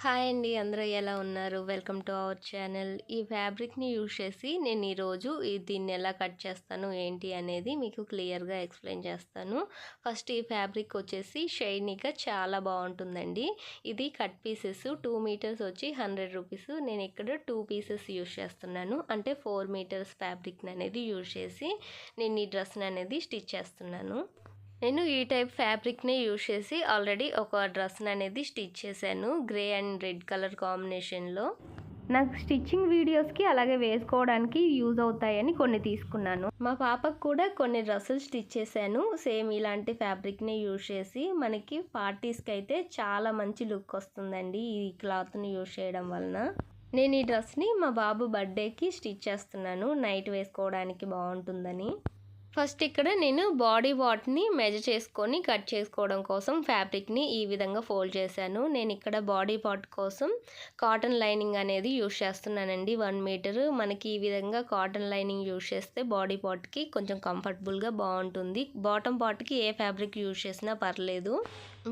Hi అండి అందరూ ఎలా ఉన్నారు? Welcome to our channel. ఈ ఫ్యాబ్రిక్ని యూజ్ చేసి నేను ఈరోజు ఈ దీన్ని ఎలా కట్ చేస్తాను ఏంటి అనేది మీకు క్లియర్గా ఎక్స్ప్లెయిన్ చేస్తాను. ఫస్ట్ ఈ ఫ్యాబ్రిక్ వచ్చేసి షైనీగా చాలా బాగుంటుందండి. ఇది కట్ పీసెస్ టూ మీటర్స్ వచ్చి హండ్రెడ్ రూపీస్. నేను ఇక్కడ టూ పీసెస్ యూజ్ చేస్తున్నాను. అంటే ఫోర్ మీటర్స్ ఫ్యాబ్రిక్ అనేది యూజ్ చేసి నేను ఈ డ్రెస్ని అనేది స్టిచ్ చేస్తున్నాను. నేను ఈ టైప్ ఫ్యాబ్రిక్ని యూజ్ చేసి ఆల్రెడీ ఒక డ్రెస్ అనేది స్టిచ్ చేశాను గ్రే అండ్ రెడ్ కలర్ కాంబినేషన్లో. నాకు స్టిచ్చింగ్ వీడియోస్కి అలాగే వేసుకోవడానికి యూజ్ అవుతాయని కొన్ని తీసుకున్నాను. మా పాపకు కూడా కొన్ని డ్రెస్సులు స్టిచ్ చేశాను. సేమ్ ఇలాంటి ఫ్యాబ్రిక్ని యూజ్ చేసి మనకి పార్టీస్కి అయితే చాలా మంచి లుక్ వస్తుందండి ఈ క్లాత్ని యూజ్ చేయడం వలన. నేను ఈ డ్రెస్ని మా బాబు బర్త్డేకి స్టిచ్ చేస్తున్నాను. నైట్ వేసుకోవడానికి బాగుంటుందని. ఫస్ట్ ఇక్కడ నేను బాడీ వాట్ని మెజర్ చేసుకొని కట్ చేసుకోవడం కోసం ఫ్యాబ్రిక్ని ఈ విధంగా ఫోల్డ్ చేశాను. నేను ఇక్కడ బాడీ పార్ట్ కోసం కాటన్ లైనింగ్ అనేది యూజ్ చేస్తున్నానండి. వన్ మీటర్ మనకి ఈ విధంగా కాటన్ లైనింగ్ యూజ్ చేస్తే బాడీ పార్ట్కి కొంచెం కంఫర్టబుల్గా బాగుంటుంది. బాటమ్ పార్ట్కి ఏ ఫ్యాబ్రిక్ యూజ్ చేసినా పర్లేదు.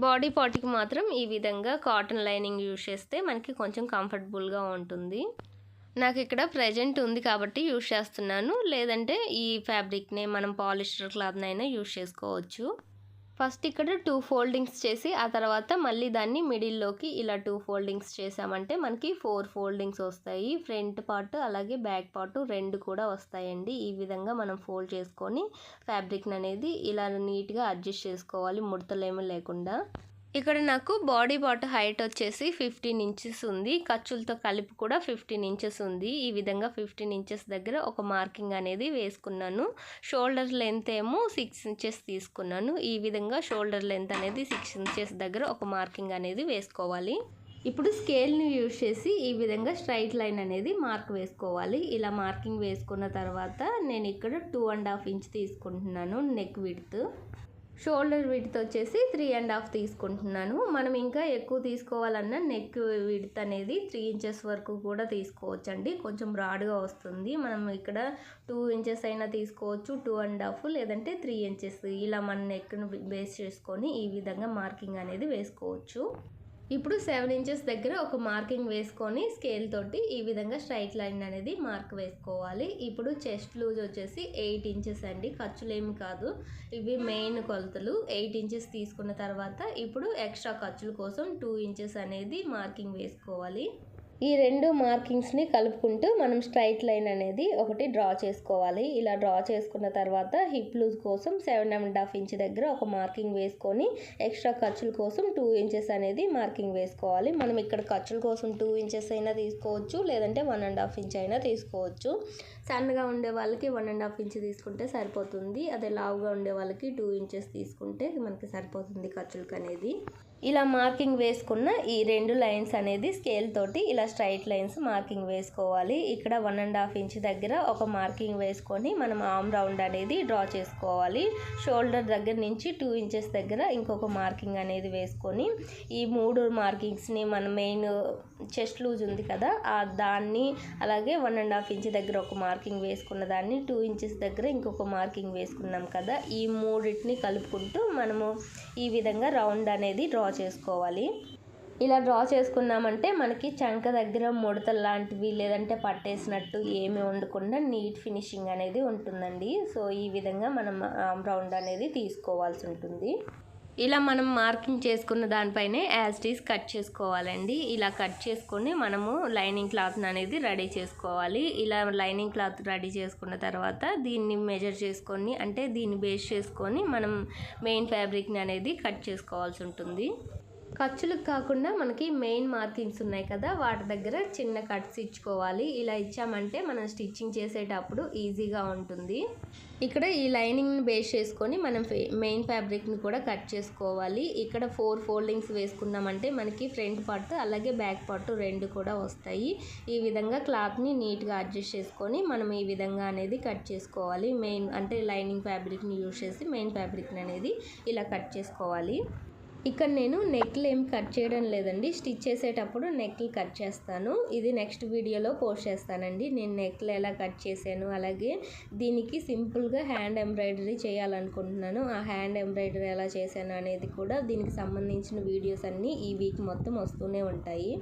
బాడీ పార్ట్కి మాత్రం ఈ విధంగా కాటన్ లైనింగ్ యూజ్ చేస్తే మనకి కొంచెం కంఫర్టబుల్గా ఉంటుంది. నాకు ఇక్కడ ప్రజెంట్ ఉంది కాబట్టి యూజ్ చేస్తున్నాను. లేదంటే ఈ ఫ్యాబ్రిక్ని మనం పాలిస్టర్ క్లాత్నైనా యూజ్ చేసుకోవచ్చు. ఫస్ట్ ఇక్కడ టూ ఫోల్డింగ్స్ చేసి ఆ తర్వాత మళ్ళీ దాన్ని మిడిల్లోకి ఇలా టూ ఫోల్డింగ్స్ చేసామంటే మనకి ఫోర్ ఫోల్డింగ్స్ వస్తాయి. ఫ్రంట్ పార్ట్ అలాగే బ్యాక్ పార్ట్ రెండు కూడా వస్తాయండి. ఈ విధంగా మనం ఫోల్డ్ చేసుకొని ఫ్యాబ్రిక్ అనేది ఇలా నీట్గా అడ్జస్ట్ చేసుకోవాలి ముడతలేమీ లేకుండా. ఇక్కడ నాకు బాడీ పార్ట్ హైట్ వచ్చేసి ఫిఫ్టీన్ ఇంచెస్ ఉంది. ఖర్చులతో కలిపి కూడా ఫిఫ్టీన్ ఇంచెస్ ఉంది. ఈ విధంగా ఫిఫ్టీన్ ఇంచెస్ దగ్గర ఒక మార్కింగ్ అనేది వేసుకున్నాను. షోల్డర్ లెంత్ ఏమో సిక్స్ ఇంచెస్ తీసుకున్నాను. ఈ విధంగా షోల్డర్ లెంత్ అనేది సిక్స్ ఇంచెస్ దగ్గర ఒక మార్కింగ్ అనేది వేసుకోవాలి. ఇప్పుడు స్కేల్ని యూజ్ చేసి ఈ విధంగా స్ట్రైట్ లైన్ అనేది మార్క్ వేసుకోవాలి. ఇలా మార్కింగ్ వేసుకున్న తర్వాత నేను ఇక్కడ టూ అండ్ హాఫ్ ఇంచ్ తీసుకుంటున్నాను నెక్ విడ్త్. షోల్డర్ విడ్త్ వచ్చేసి త్రీ అండ్ హాఫ్ తీసుకుంటున్నాను. మనం ఇంకా ఎక్కువ తీసుకోవాలన్నా నెక్ విడ్త్ అనేది త్రీ ఇంచెస్ వరకు కూడా తీసుకోవచ్చు అండి కొంచెం బ్రాడ్గా వస్తుంది. మనం ఇక్కడ టూ ఇంచెస్ అయినా తీసుకోవచ్చు. టూ అండ్ హాఫ్ లేదంటే త్రీ ఇంచెస్ ఇలా మన నెక్ను బేస్ చేసుకొని ఈ విధంగా మార్కింగ్ అనేది వేసుకోవచ్చు. ఇప్పుడు సెవెన్ ఇంచెస్ దగ్గర ఒక మార్కింగ్ వేసుకొని స్కేల్ తోటి ఈ విధంగా స్ట్రైట్ లైన్ అనేది మార్క్ వేసుకోవాలి. ఇప్పుడు చెస్ట్ లూజ్ వచ్చేసి ఎయిట్ ఇంచెస్ అండి. ఖర్చులేమి కాదు. ఇవి మెయిన్ కొలతలు. ఎయిట్ ఇంచెస్ తీసుకున్న తర్వాత ఇప్పుడు ఎక్స్ట్రా ఖర్చుల కోసం టూ ఇంచెస్ అనేది మార్కింగ్ వేసుకోవాలి. ఈ రెండు మార్కింగ్స్ని కలుపుకుంటూ మనం స్ట్రైట్ లైన్ అనేది ఒకటి డ్రా చేసుకోవాలి. ఇలా డ్రా చేసుకున్న తర్వాత హిప్ లూజ్ కోసం సెవెన్ అండ్ హాఫ్ ఇంచ్ దగ్గర ఒక మార్కింగ్ వేసుకొని ఎక్స్ట్రా ఖర్చుల కోసం టూ ఇంచెస్ అనేది మార్కింగ్ వేసుకోవాలి. మనం ఇక్కడ ఖర్చుల కోసం టూ ఇంచెస్ అయినా తీసుకోవచ్చు లేదంటే వన్ అండ్ హాఫ్ ఇంచ్ అయినా తీసుకోవచ్చు. సన్నగా ఉండే వాళ్ళకి వన్ అండ్ హాఫ్ ఇంచ్ తీసుకుంటే సరిపోతుంది. అదే లావుగా ఉండే వాళ్ళకి టూ ఇంచెస్ తీసుకుంటే మనకి సరిపోతుంది ఖర్చులకు అనేది ఇలా మార్కింగ్ వేసుకున్న ఈ రెండు లైన్స్ అనేది స్కేల్ తోటి ఇలా స్ట్రైట్ లైన్స్ మార్కింగ్ వేసుకోవాలి. ఇక్కడ వన్ అండ్ హాఫ్ ఇంచ్ దగ్గర ఒక మార్కింగ్ వేసుకొని మనం ఆమ్ రౌండ్ అనేది డ్రా చేసుకోవాలి. షోల్డర్ దగ్గర నుంచి టూ ఇంచెస్ దగ్గర ఇంకొక మార్కింగ్ అనేది వేసుకొని ఈ మూడు మార్కింగ్స్ని మన మెయిన్ చెస్ట్ లూజ్ ఉంది కదా ఆ దాన్ని అలాగే వన్ అండ్ హాఫ్ ఇంచ్ దగ్గర ఒక మార్కింగ్ వేసుకున్న దాన్ని టూ ఇంచెస్ దగ్గర ఇంకొక మార్కింగ్ వేసుకున్నాం కదా ఈ మూడింటిని కలుపుకుంటూ మనము ఈ విధంగా రౌండ్ అనేది డ్రా చేసుకోవాలి. ఇలా డ్రా చేసుకున్నామంటే మనకి చంక దగ్గర ముడతలు లాంటివి లేదంటే పట్టేసినట్టు ఏమి ఉండకుండా నీట్ ఫినిషింగ్ అనేది ఉంటుందండి. సో ఈ విధంగా మనం రౌండ్ అనేది తీసుకోవాల్సి ఉంటుంది. ఇలా మనం మార్కింగ్ చేసుకున్న దానిపైనే యాజ్టీస్ కట్ చేసుకోవాలండి. ఇలా కట్ చేసుకొని మనము లైనింగ్ క్లాత్ అనేది రెడీ చేసుకోవాలి. ఇలా లైనింగ్ క్లాత్ రెడీ చేసుకున్న తర్వాత దీన్ని మెజర్ చేసుకొని అంటే దీన్ని బేస్ చేసుకొని మనం మెయిన్ ఫ్యాబ్రిక్ని అనేది కట్ చేసుకోవాల్సి ఉంటుంది. ఖర్చులకు కాకుండా మనకి మెయిన్ మార్కింగ్స్ ఉన్నాయి కదా వాటి దగ్గర చిన్న కట్స్ ఇచ్చుకోవాలి. ఇలా ఇచ్చామంటే మనం స్టిచ్చింగ్ చేసేటప్పుడు ఈజీగా ఉంటుంది. ఇక్కడ ఈ లైనింగ్ని బేస్ చేసుకొని మనం మెయిన్ ఫ్యాబ్రిక్ని కూడా కట్ చేసుకోవాలి. ఇక్కడ ఫోర్ ఫోల్డింగ్స్ వేసుకున్నామంటే మనకి ఫ్రంట్ పార్ట్ అలాగే బ్యాక్ పార్ట్ రెండు కూడా వస్తాయి. ఈ విధంగా క్లాత్ని నీట్గా అడ్జస్ట్ చేసుకొని మనం ఈ విధంగా అనేది కట్ చేసుకోవాలి. మెయిన్ అంటే లైనింగ్ ఫ్యాబ్రిక్ని యూజ్ చేసి మెయిన్ ఫ్యాబ్రిక్ని అనేది ఇలా కట్ చేసుకోవాలి. ఇక్కడ నేను నెక్లు ఏం కట్ చేయడం లేదండి. స్టిచ్ చేసేటప్పుడు నెక్లు కట్ చేస్తాను. ఇది నెక్స్ట్ వీడియోలో పోస్ట్ చేస్తానండి. నేను నెక్లు ఎలా కట్ చేశాను అలాగే దీనికి సింపుల్గా హ్యాండ్ ఎంబ్రాయిడరీ చేయాలనుకుంటున్నాను. ఆ హ్యాండ్ ఎంబ్రాయిడరీ ఎలా చేశాను అనేది కూడా దీనికి సంబంధించిన వీడియోస్ అన్నీ ఈ వీక్ మొత్తం వస్తూనే ఉంటాయి.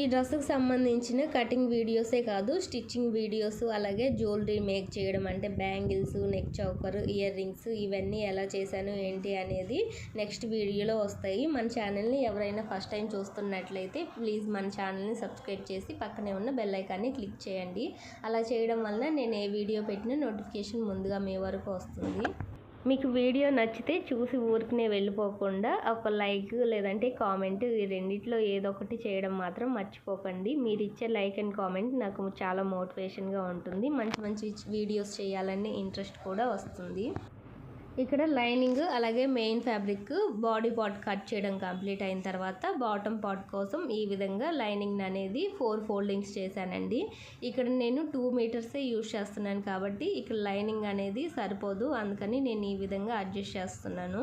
ఈ డ్రెస్సుకు సంబంధించిన కటింగ్ వీడియోసే కాదు స్టిచ్చింగ్ వీడియోస్ అలాగే జ్యువెలరీ మేక్ చేయడం అంటే bangles neck choker ear rings ఇవన్నీ ఎలా చేశాను ఏంటి అనేది నెక్స్ట్ వీడియోలో వస్తాయి. మన ఛానల్ని ఎవరైనా ఫస్ట్ టైం చూస్తున్నట్లయితే ప్లీజ్ మన ఛానల్ని సబ్స్క్రైబ్ చేసి పక్కనే ఉన్న బెల్ ఐకాన్ని క్లిక్ చేయండి. అలా చేయడం వలన నేను ఏ వీడియో పెట్టినా నోటిఫికేషన్ ముందుగా మీ వరకు వస్తుంది. మీకు వీడియో నచ్చితే చూసి ఊరికనే వెళ్ళిపోకుండా ఒక లైక్ లేదంటే కామెంట్ ఈ రెండిట్లో ఏదో ఒకటి చేయడం మాత్రం మర్చిపోకండి. మీరు ఇచ్చే లైక్ అండ్ కామెంట్ నాకు చాలా మోటివేషన్గా ఉంటుంది. మంచి మంచి వీడియోస్ చేయాలనే ఇంట్రెస్ట్ కూడా వస్తుంది. ఇక్కడ లైనింగ్ అలాగే main fabric body part cut చేయడం కంప్లీట్ అయిన తర్వాత బాటమ్ పార్ట్ కోసం ఈ విధంగా లైనింగ్ అనేది ఫోర్ ఫోల్డింగ్స్ చేశానండి. ఇక్కడ నేను టూ మీటర్సే యూజ్ చేస్తున్నాను కాబట్టి ఇక్కడ లైనింగ్ అనేది సరిపోదు అందుకని నేను ఈ విధంగా అడ్జస్ట్ చేస్తున్నాను.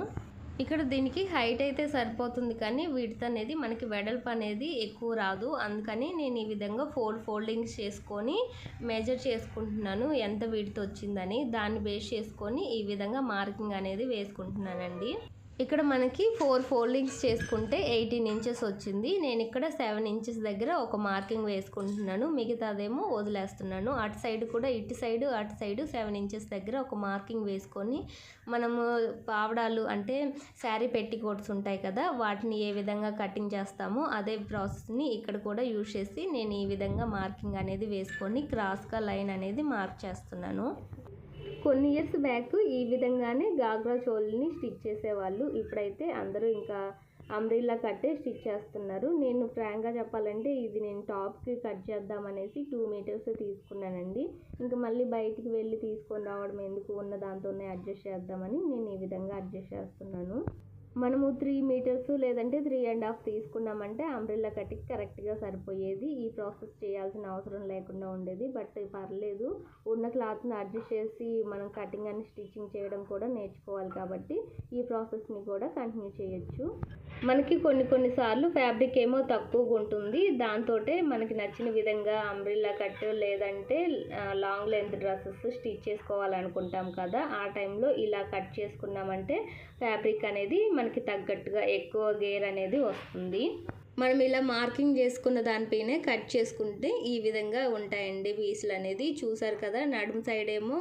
ఇక్కడ దీనికి హైట్ అయితే సరిపోతుంది కానీ విడ్త్ అనేది మనకి వెడల్పు అనేది ఎక్కువ రాదు. అందుకని నేను ఈ విధంగా ఫోల్ ఫోల్డింగ్స్ చేసుకొని మెజర్ చేసుకుంటున్నాను ఎంత విడ్త్ వచ్చిందని. దాన్ని బేస్ చేసుకొని ఈ విధంగా మార్కింగ్ అనేది వేసుకుంటున్నానండి. ఇక్కడ మనకి ఫోర్ ఫోల్డింగ్స్ చేసుకుంటే ఎయిటీన్ ఇంచెస్ వచ్చింది. నేను ఇక్కడ సెవెన్ ఇంచెస్ దగ్గర ఒక మార్కింగ్ వేసుకుంటున్నాను. మిగతాదేమో వదిలేస్తున్నాను. అటు సైడ్ కూడా ఇటు సైడ్ అటు సైడ్ సెవెన్ ఇంచెస్ దగ్గర ఒక మార్కింగ్ వేసుకొని మనము పావడాలు అంటే శారీ పెట్టికోట్స్ ఉంటాయి కదా వాటిని ఏ విధంగా కటింగ్ చేస్తామో అదే ప్రాసెస్ని ఇక్కడ కూడా యూజ్ చేసి నేను ఈ విధంగా మార్కింగ్ అనేది వేసుకొని క్రాస్గా లైన్ అనేది మార్క్ చేస్తున్నాను. కొన్ని ఇయర్స్ బ్యాక్ ఈ విధంగానే గాగ్రా చోల్ని స్టిచ్ చేసేవాళ్ళు. ఇప్పుడైతే అందరూ ఇంకా అమ్రిల్లా కట్టే స్టిచ్ చేస్తున్నారు. నేను ఫ్రాంక్గా చెప్పాలంటే ఇది నేను టాప్కి కట్ చేద్దామనేసి టూ మీటర్స్ తీసుకున్నానండి. ఇంకా మళ్ళీ బయటికి వెళ్ళి తీసుకొని రావడం ఎందుకు? ఉన్న దాంతోనే అడ్జస్ట్ చేద్దామని నేను ఈ విధంగా అడ్జస్ట్ చేస్తున్నాను. మనము త్రీ మీటర్స్ లేదంటే త్రీ అండ్ హాఫ్ తీసుకున్నామంటే అంబ్రిల్లా కట్టికి కరెక్ట్గా సరిపోయేది. ఈ ప్రాసెస్ చేయాల్సిన అవసరం లేకుండా ఉండేది. బట్ పర్లేదు. ఉన్న క్లాత్ని అడ్జస్ట్ చేసి మనం కటింగ్ అని స్టిచ్చింగ్ చేయడం కూడా నేర్చుకోవాలి కాబట్టి ఈ ప్రాసెస్ని కూడా కంటిన్యూ చేయొచ్చు. మనకి కొన్ని కొన్నిసార్లు ఫ్యాబ్రిక్ ఏమో తక్కువగా ఉంటుంది. దాంతో మనకి నచ్చిన విధంగా అంబ్రిల్లా కట్ లేదంటే లాంగ్ లెంత్ డ్రెస్సెస్ స్టిచ్ చేసుకోవాలనుకుంటాం కదా. ఆ టైంలో ఇలా కట్ చేసుకున్నామంటే ఫ్యాబ్రిక్ అనేది మనకి తగ్గట్టుగా ఎక్కువ గేర్ అనేది వస్తుంది. మనం ఇలా మార్కింగ్ చేసుకున్న దానిపైనే కట్ చేసుకుంటే ఈ విధంగా ఉంటాయండి పీసులు అనేది. చూసారు కదా నడుము సైడ్ ఏమో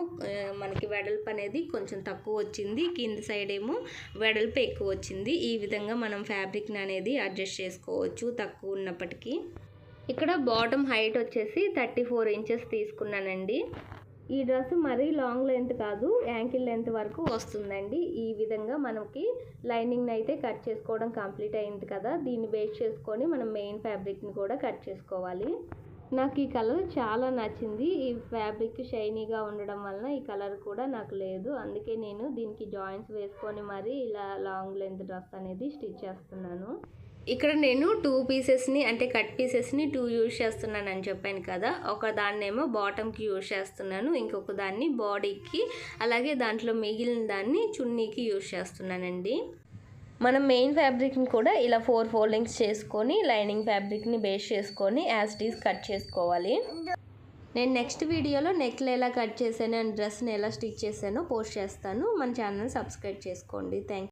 మనకి వెడల్పు అనేది కొంచెం తక్కువ వచ్చింది. కింద సైడ్ ఏమో వెడల్పు ఎక్కువ వచ్చింది. ఈ విధంగా మనం ఫ్యాబ్రిక్ని అనేది అడ్జస్ట్ చేసుకోవచ్చు తక్కువ ఉన్నప్పటికీ. ఇక్కడ బాటమ్ హైట్ వచ్చేసి థర్టీ ఫోర్ ఇంచెస్ తీసుకున్నానండి. ఈ డ్రెస్ మరీ లాంగ్ లెంత్ కాదు యాంకిల్ లెంత్ వరకు వస్తుందండి. ఈ విధంగా మనకి లైనింగ్ని అయితే కట్ చేసుకోవడం కంప్లీట్ అయింది కదా. దీన్ని బేస్ చేసుకొని మనం మెయిన్ ఫ్యాబ్రిక్ని కూడా కట్ చేసుకోవాలి. నాకు ఈ కలర్ చాలా నచ్చింది. ఈ ఫ్యాబ్రిక్ షైనీగా ఉండడం వలన ఈ కలర్ కూడా నాకు లేదు. అందుకే నేను దీనికి జాయింట్స్ వేసుకొని మరి ఇలా లాంగ్ లెంత్ డ్రెస్ అనేది స్టిచ్ చేస్తున్నాను. ఇక్కడ నేను టూ పీసెస్ని అంటే కట్ పీసెస్ని టూ యూజ్ చేస్తున్నాను అని చెప్పాను కదా. ఒక దాన్నేమో బాటమ్కి యూజ్ చేస్తున్నాను ఇంకొక దాన్ని బాడీకి అలాగే దాంట్లో మిగిలిన దాన్ని చున్నీకి యూజ్ చేస్తున్నానండి. మనం మెయిన్ ఫ్యాబ్రిక్ని కూడా ఇలా ఫోర్ ఫోల్డింగ్స్ చేసుకొని లైనింగ్ ఫ్యాబ్రిక్ని బేస్ చేసుకొని యాస్టీస్ కట్ చేసుకోవాలి. నేను నెక్స్ట్ వీడియోలో నెక్లు ఎలా కట్ చేశాను అండ్ డ్రెస్ని ఎలా స్టిచ్ చేశానో పోస్ట్ చేస్తాను. మన ఛానల్ సబ్స్క్రైబ్ చేసుకోండి. థ్యాంక్